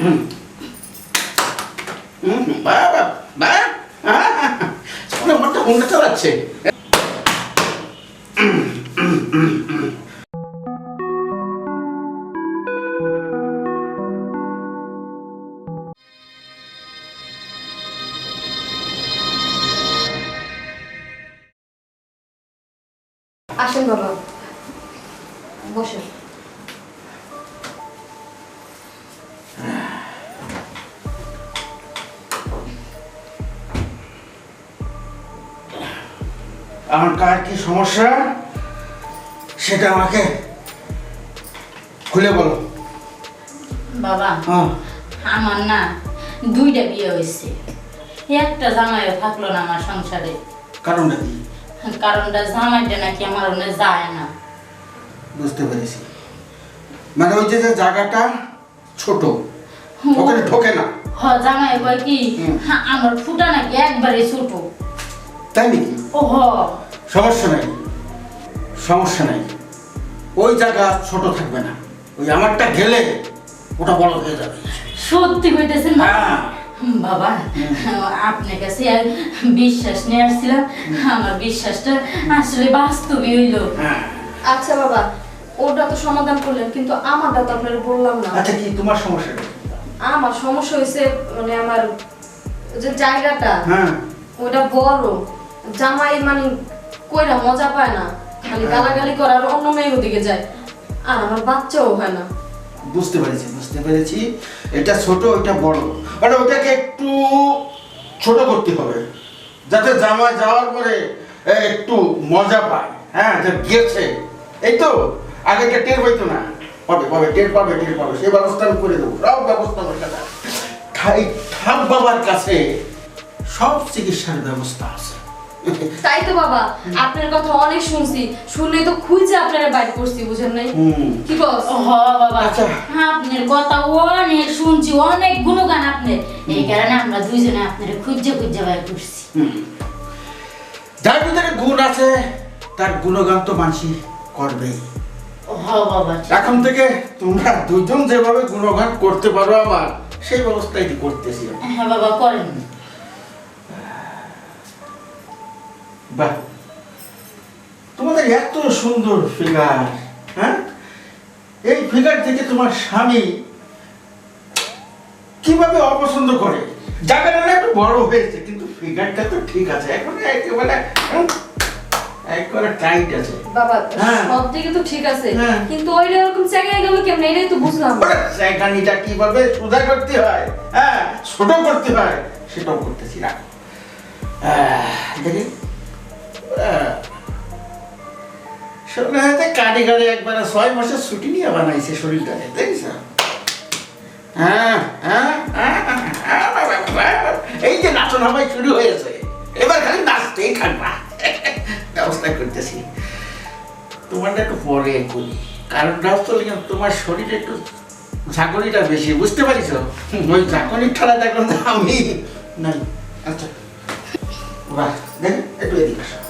হুম, বাহ, হ্যাঁ মনটা হুন্ডা চালাচ্ছে আমার কার কি সমস্যা? সেটা আমাকে খুলে বলো। বাবা হ্যাঁ। আমার না দুইটা বিয়ে হয়েছে। একটা জামাইও থাকল না আমার সংসারে। কারণটা কি? কারণটা জামাইটা নাকি আমার ওনে যায় না। বুঝতে পেরেছি। মানে ওই যে জায়গাটা ছোট ওখানে ঢোকে না। হ জামাই কয় কি? আমার ফুটা নাকি একবারে ছোট। তাই নাকি? ও হ। সমস্যা নাই। সমস্যা নাই। ওই জায়গা ছোট থাকবে না। ওই আমারটা গেলে ওটা বড় হয়ে যাবে। সত্যি কইতেছেন বাবা? হ্যাঁ। বাবা আপনার কাছে আর বিশ্বাস নিয়ে আসছিলাম। আমার বিশ্বাসটা আসলে বাস্তবই হইল। হ্যাঁ। আচ্ছা বাবা ওটা তো সমাধান করলেন কিন্তু আমারটা তো আপনার বললাম না। আচ্ছা কি তোমার সমস্যাটা কি? আমার সমস্যা হয়েছে মানে আমার যে জায়গাটা হ্যাঁ। ওটা বড়। জামাই মানে কইরা মজা পায় না। খালি গালাগালি করার অন্য মেয়ে ওদিকে যায়। আর আমার বাচ্চাও হয় না। বুঝতে পেরেছি বুঝতে পেরেছি। এটা ছোট ওইটা বড়। মানে ওটাকে একটু ছোট করতে হবে। যাতে জামা যাওয়ার পরে একটু মজা পায়। হ্যাঁ যে গিয়েছে। এই তো আগে এটা টের পাইতো না। পাবে পাবে টের পাবে টের পাবে। সেই ব্যবস্থা আমি করে দেবো। সব ব্যবস্থা আমার কাছে ঠাক বাবার কাছে সব চিকিৎসার ব্যবস্থা আছে। তাই তো বাবা আপনার কথা অনেক শুনছি। শুনে তো খুঁজে আপনারা বাইর করছি বুঝেন নাই? কি বস হ বাবা। আচ্ছা। আপনার কথা অনেক শুনছি অনেক গুণগান আপনার। এই কারণে আমরা দুইজনে আপনার খুঁজে খুঁজে বাইর করছি। যার ভিতরে গুণ আছে তার গুণগান তো মানসি করবেই। এখন থেকে তোমরা দুজন যেভাবে গুণগান করতে পারো আমার সেই ব্যবস্থাই করতেছি। হ্যাঁ বাবা করেন। বাহ। তোমাদের এত সুন্দর ফিগার হ্যাঁ? এই ফিগার থেকে তোমার স্বামী কীভাবে অপছন্দ করে? জায়গাটা একটু বড় হয়েছে কিন্তু ফিগারটা তো ঠিক আছে। এখন একেবারে টাইট আছে। বাবা হ্যাঁ। সব দিকে তো ঠিক আছে হ্যাঁ। কিন্তু জায়গায় গেল কেমন? এটাই তো বুঝলাম। সোজা করতে হয়? হ্যাঁ ছোট করতে হয় সেটাও করতেছি না দেখি। একবার ছয় ছুটি নিয়ে বানাইছে হ্যাঁ হ্যাঁ হ্যাঁ, হ্যাঁ, হ্যাঁ, এই যে শুরু হয়েছে এবার ব্যবস্থা করতেছি। তোমারটা একটু তোমার শরীরে একটু ঝাঁকুনিটা বেশি বুঝতে পারিস ওই ঝাঁকুনির ঠাড়াটা এখন আমি নাই। আচ্ছা। বাহ দেখ একটু এদিকে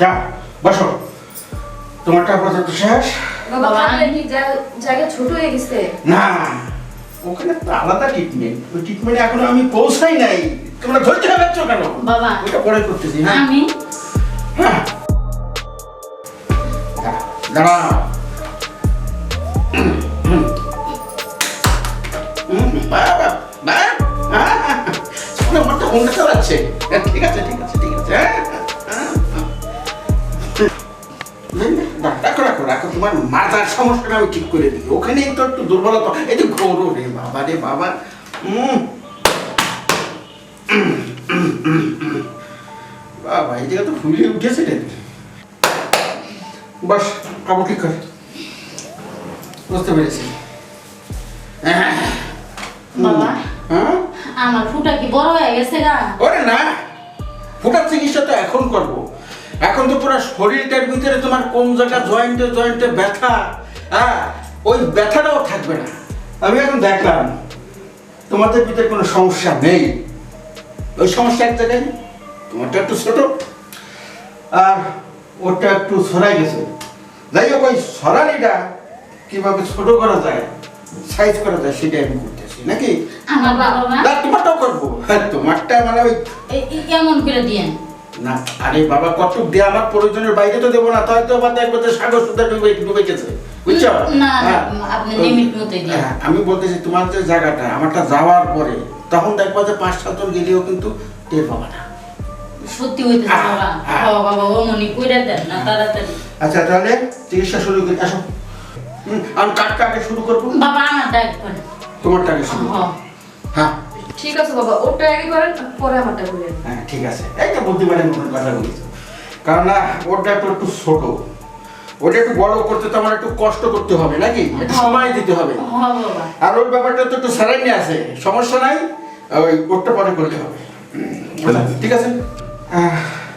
যাও বসো। তোমারটা আপাতত শেষ। বাবা বাবা, তাহলে কি জা- জায়গা ছোট হয়ে গেছে। না ওখানে তো আলাদা ট্রিটমেন্ট ওই ট্রিটমেন্টে এখনও আমি পৌঁছাই নাই। তোমরা ধৈর্য হারাচ্ছ কেন? বাবা। ওইটা পরে করতেছি আমি? হ্যাঁ। দাঁড়াও, দাঁড়াও। হুম, হুম। হুম, বাহ, বাহ, বাহ, হ্যাঁ। মনটা চালাচ্ছে ঠিক আছে ঠিক আছে। মাথার সমস্যাটা আমি ঠিক করে দিই। ওখানেই তো একটু দুর্বলতা। এই যে গৌরব রে বাবা রে বাবা। বাবা এই জায়গা তো ফুলে উঠেছে রে। বাস কাবু ঠিক করে? বুঝতে পেরেছি। হ্যাঁ। বাবা হ্যাঁ? আমার ফুটা কি বড় হয়ে গেছে গা? ওরে না ফুটার চিকিৎসা তো এখন করব। এখন তো পুরো শরীরটার ভিতরে তোমার কোন জায়গা জয়েন্টে জয়েন্টে ব্যথা? হ্যাঁ ওই ব্যথাটাও থাকবে না। আমি এখন দেখলাম তোমাদের ভিতরে কোনো সমস্যা নেই। ওই সমস্যা এক জায়গায় তোমারটা একটু ছোট। আর ওটা একটু সরাই গেছে। যাই হোক ওই সরানিটা কীভাবে ছোট করা যায় সাইজ করা যায় সেটাই আমি করতেছি। নাকি? তোমারটাও করব। হ্যাঁ তোমারটা মানে ওই এমন করে দিয়েন। না আরে বাবা কটুক দিয়ে আমার প্রয়োজনের বাইরে তো দেবো না তাই তো আবার দেখব সাগর সুদ্ধা ডুবে ডুবে গেছে। বুঝছ? হ্যাঁ। হ্যাঁ, আমি বলতেছি তোমার যে জায়গাটা আমারটা যাওয়ার পরে তখন দেখবা যে পাঁচ সাতজন গেলেও কিন্তু টের পাবা না। সত্যি হইতেছে বাবা বাবা বাবা ও মনি কইরা দেন না তাড়াতাড়ি। আচ্ছা তাহলে চিকিৎসা শুরু করি আসো। আমি কাটটা আগে শুরু করব। বাবা আমার ডাক করেন তোমারটা শুরু। হ্যাঁ। ঠিক আছে বাবা ওটা আগে করেন পরে আমারটা করেন হ্যাঁ ঠিক আছে। এই তো বুদ্ধিমানের মতন কথা বলেছ। কারণ না ওটা একটু একটু ছোট। ওটা একটু বড় করতে তো আমার একটু কষ্ট করতে হবে নাকি? একটু সময় দিতে হবে। বাবা। আর ওর ব্যাপারটা তো একটু স্যালাইনে আছে। সমস্যা নাই ওই ওটা পরে করতে হবে। ঠিক আছে?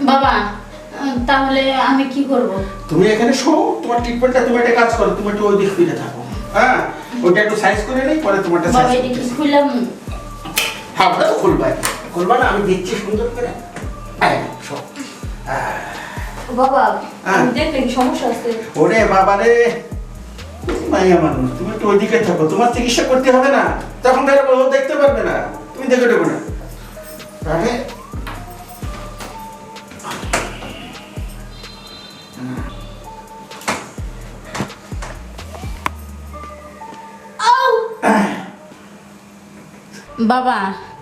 বাবা তাহলে আমি কি করব? তুমি এখানে শো তোমার ট্রিটমেন্টটা তুমি একটা কাজ করো তুমি একটু ওই দিক ফিরে থাকো। হ্যাঁ ওইটা একটু সাইজ করে নেই পরে তোমারটা বাবা সাইজ এটা কি খুললাম। হ্যাঁ ওটা তো খুলবা। খুলবা না আমি দেখছি সুন্দর করে। হ্যাঁ বাবা হ্যাঁ। আমি দেখলে কি সমস্যা আছে। ওরে বাবা রে। মাইয়া মানুষ তুমি একটু ওইদিকে থাকো তোমার চিকিৎসা করতে হবে না। তখন তাহলে দেখতে পারবে না। তুমি দেখে দেবো না। তাহলে বাবা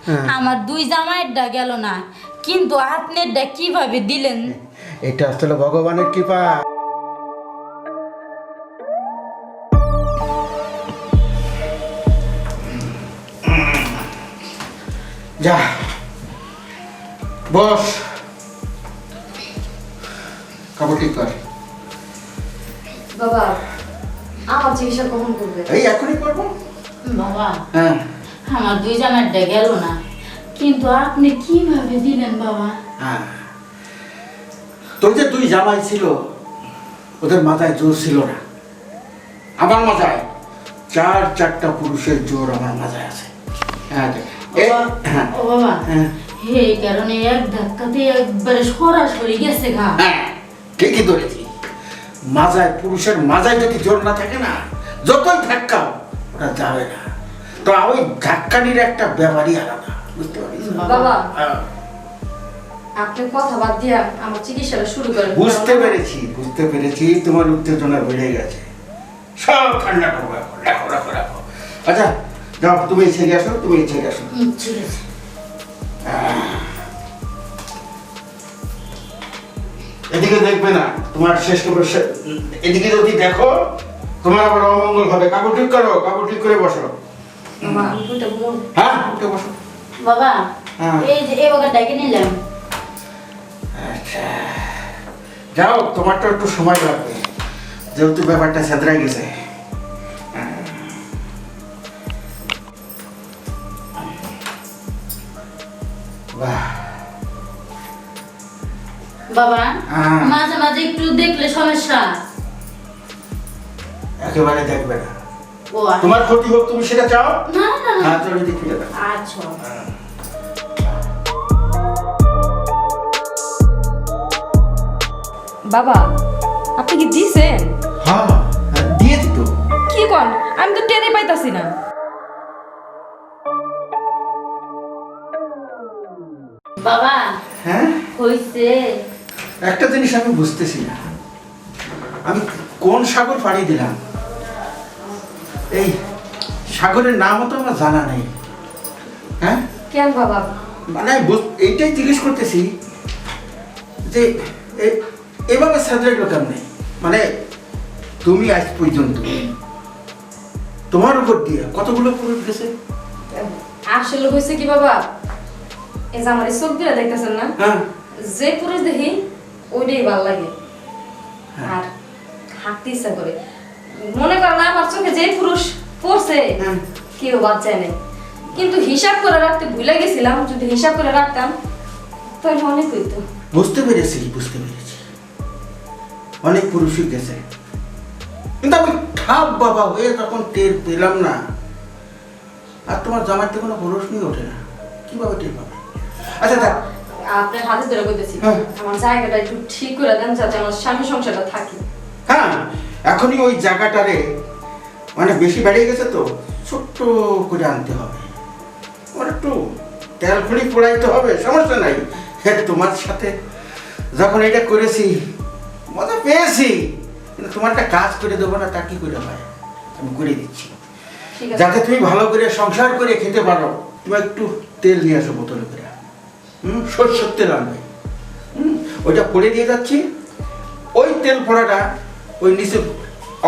হ্যাঁ। আমার দুই জামাইয়েরটা গেল না কিন্তু আপনারটা কীভাবে দিলেন? এটা আসলে ভগবানের কৃপা। যা বস। কাপড় ঠিক কর। বাবা আমার চিকিৎসা কখন করবে? এই এখনই করব। বাবা। হ্যাঁ। আমার দুই জামাইয়েরটা গেল না। কিন্তু আপনি কীভাবে দিলেন বাবা? হ্যাঁ। তোর যে দুই জামাই ছিল ওদের মাথায় জোর ছিল না। আমার মাথায় চার চারটা পুরুষের জোর আমার মাথায় আছে। হ্যাঁ হ্যাঁ। ও বাবা হ্যাঁ। এই কারণে এক ধাক্কাতে একবারে সরাসরি গেছে হ্যাঁ ঠিকই ধরেছি। মাজায় পুরুষের মাজায় যদি জোর না থাকে না যতই ধাক্কাও ওটা যাবে না। তো ওই ধাক্কানির একটা ব্যাপারই আলাদা বুঝতে পারিস বাবা হ্যাঁ, আপনি কথা বাদ দিয়া আমার চিকিৎসাটা শুরু করেন। বুঝতে পেরেছি বুঝতে পেরেছি তোমার উত্তেজনা বেড়ে গেছে। সব ঠান্ডা করব এখন রাখো রাখো রাখো। আচ্ছা যাও তুমি ছেড়ে আসো তুমি ছেড়ে আসো ঠিক আছে। এদিকে দেখবে না তোমার শেষ খবর এদিকে যদি দেখো তোমার আবার অমঙ্গল হবে। কাপড় ঠিক করো কাপড় ঠিক করে বসো বাবা আমি ওইটা বলব হ্যাঁ? উঠে বসো। বাবা হ্যাঁ। এই যে এই বাগান ডেকে নিলাম আচ্ছা। যাও তোমার তো একটু সময় লাগবে। যেহেতু ব্যাপারটা গেছে। বাহ। বাবা হ্যাঁ। মাঝে মাঝে একটু দেখলে সমস্যা। একেবারে দেখবে না। তোমার ক্ষতি হোক তুমি সেটা চাও? না না না। হ্যাঁ চলো ফিরে আচ্ছা। বাবা আপনি কি দিছেন হ্যাঁ হ্যাঁ, দিয়েছি তো। কি কন? আমি তো টেনে পাইতাছি না। বাবা হ্যাঁ? হইছে। একটা জিনিস আমি বুঝতেছি না। আমি কোন সাগর পাড়ি দিলাম? এই সাগরের নামও তো আমার জানা নেই। হ্যাঁ? কেন বাবা? মানে এইটাই জিজ্ঞেস করতেছি যে এভাবে সাজাইলো কেমনে? মানে তুমি আজ পর্যন্ত তোমার উপর দিয়ে কতগুলো পুরুষ গেছে? আসলে হয়েছে কি বাবা? এই যে আমার চোখ দিয়ে দেখতেছেন না? হ্যাঁ। যে পুরুষ দেখি ওইটাই ভালো লাগে। হ্যাঁ। আর হাঁটতে ইচ্ছা করে। মনে করেন আমার চোখে যে পুরুষ পড়ছে কেউ বাদ যায় নাই। কিন্তু হিসাব করে রাখতে ভুলে গেছিলাম যদি হিসাব করে রাখতাম তাহলে অনেক হইতো। বুঝতে পেরেছি বুঝতে পেরেছি। অনেক পুরুষই গেছে। কিন্তু আমি ঠাপ বাবা হয়ে তখন টের পেলাম না। আর তোমার জামাইতে কোনো প্রশ্নই ওঠে না। কীভাবে টের পাবে? আচ্ছা দেখ আপনার হাতে ধরে বলতেছি হ্যাঁ। আমার জায়গাটা একটু ঠিক করে দেন যাতে আমার স্বামী সংসারটা থাকে। হ্যাঁ এখনই ওই জায়গাটারে মানে বেশি বেড়ে গেছে তো ছোট্ট করে আনতে হবে। আমার একটু তেল খড়ি পোড়াইতে হবে সমস্যা নাই। হ্যাঁ তোমার সাথে যখন এটা করেছি মজা পেয়েছি কিন্তু তোমার একটা কাজ করে দেবো না তা কি করে হয়? আমি করে দিচ্ছি। যাতে তুমি ভালো করে সংসার করে খেতে পারো তুমি একটু তেল নিয়ে আসো বোতলে করে। হুম সরষের তেল আনবে। হুম ওইটা পরে দিয়ে যাচ্ছি। ওই তেল পড়াটা ওই নিচে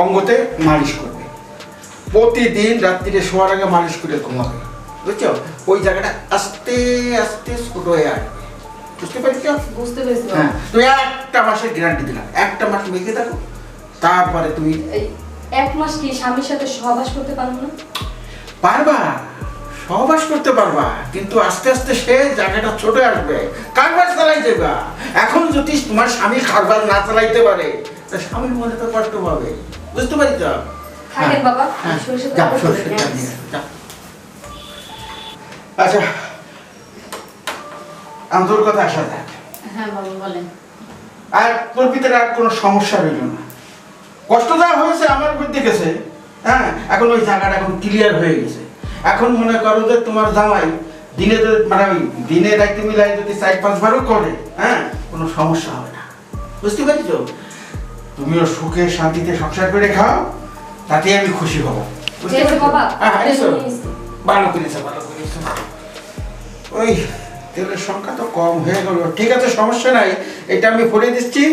অঙ্গতে মালিশ করবে। প্রতিদিন রাত্রিরে শোয়ার আগে মালিশ করে ঘুমাবে। বুঝছ? ওই জায়গাটা আস্তে আস্তে ছোট হয়ে আসবে। বুঝতে পারছ? বুঝতে পেরেছি। হ্যাঁ তুমি একটা মাসের গ্যারান্টি দিলাম। একটা মাস মেখে থাকো তারপরে তুমি এক মাস কি স্বামীর সাথে সহবাস করতে পারব না? পারবা সহবাস করতে পারবা কিন্তু আস্তে আস্তে সে জায়গাটা ছোট আসবে। কারবার চালাই দেবা এখন যদি তোমার স্বামী কারবার না চালাইতে পারে তা স্বামীর মনে তো কষ্ট পাবে বুঝতে পারি তো? হ্যাঁ, যাও। আচ্ছা আমি কথা আসা দেখ। হ্যাঁ বাবা বলেন। আর তোর ভিতরে আর কোনো সমস্যা রইল না। কষ্ট যা হয়েছে আমার বুদ্ধি গেছে হ্যাঁ? এখন ওই জায়গাটা এখন ক্লিয়ার হয়ে গেছে। এখন মনে করো যে তোমার জামাই দিনে যদি মানে ওই দিনে রাইতে মিলাই যদি চার পাঁচবারও করে হ্যাঁ? কোনো সমস্যা হবে না। বুঝতে পারছ তুমিও সুখে শান্তিতে সংসার করে খাও তাতে আমি খুশি হব। হ্যাঁ, এসো। ভালো করেছে ভালো করেছে ওই তেলের সংখ্যা তো কম হয়ে গেল। ঠিক আছে সমস্যা নাই। এটা আমি ভরে দিচ্ছি।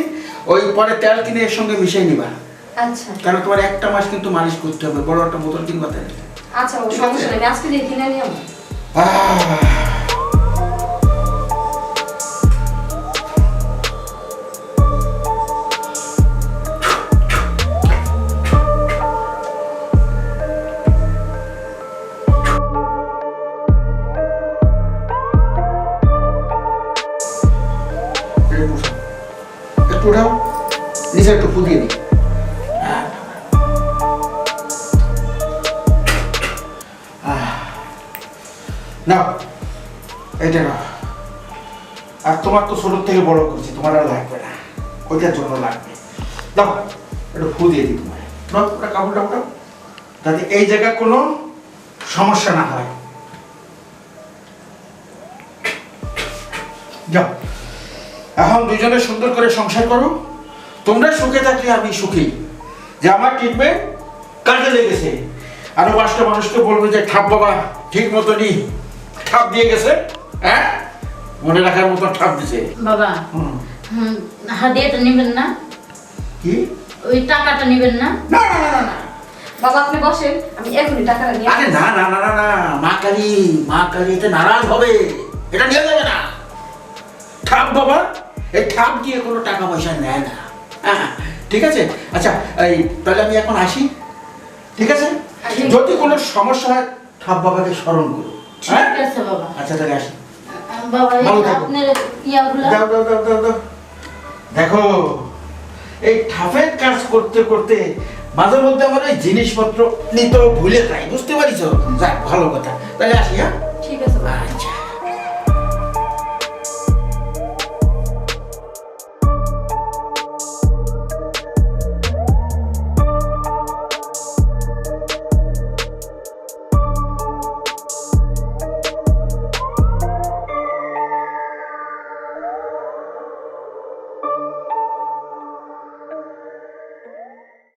ওই পরে তেল কিনে এর সঙ্গে মিশিয়ে নিবা। আচ্ছা। কারণ তোমার একটা মাস কিন্তু মালিশ করতে হবে। বড় একটা বোতল কিনবা তেল আচ্ছা সমস্যা। নেই আজকে দিয়ে কিনে নিয়ে একটু উঠাও নিচে একটু ফুদিয়ে দিই নাও আর তোমার তো থেকে বড় করছি, তোমার আর লাগবে না। ওইটার জন্য লাগবে। দাও একটু ফু দিই তোমার ওটা কাপড়টা ওটাও যাতে এই জায়গায় কোনো সমস্যা না হয়। যাও। এখন দুজনে সুন্দর করে সংসার করো। তোমরা সুখে থাকলে আমি সুখী। যে আমার ট্রিটমেন্ট কাজে লেগেছে। আরও পাঁচটা মানুষকে বলবে যে ঠাপ বাবা ঠিক মতনই ঠাপ দিয়ে গেছে। হ্যাঁ? মনে রাখার মতো ঠাপ দিছে। বাবা হাদিয়াটা নেবেন না? কি? ওই টাকাটা নেবেন না? না না না না না। বাবা আপনি বসেন আমি এখনই টাকাটা নিয়ে আরে না না না না না মা কালী মা কালী এতে নারাজ হবে। এটা নিয়ে যাবে না। ঠাপ বাবা? এই ঠাপ দিয়ে কোনো টাকা পয়সা নেয় না। হ্যাঁ ঠিক আছে? আচ্ছা এই তাহলে আমি এখন আসি। ঠিক আছে। যদি কোনো সমস্যা হয় ঠাপ বাবাকে স্মরণ করো। হ্যাঁ? ঠিক আছে বাবা। আচ্ছা তাহলে আসি। দেখো এই ঠাপের কাজ করতে করতে মাঝে মধ্যে আমার ওই জিনিসপত্র নিতেও ভুলে যাই। বুঝতে পারিস? যাক ভালো কথা। তাহলে আসি হ্যাঁ? ঠিক আছে আচ্ছা।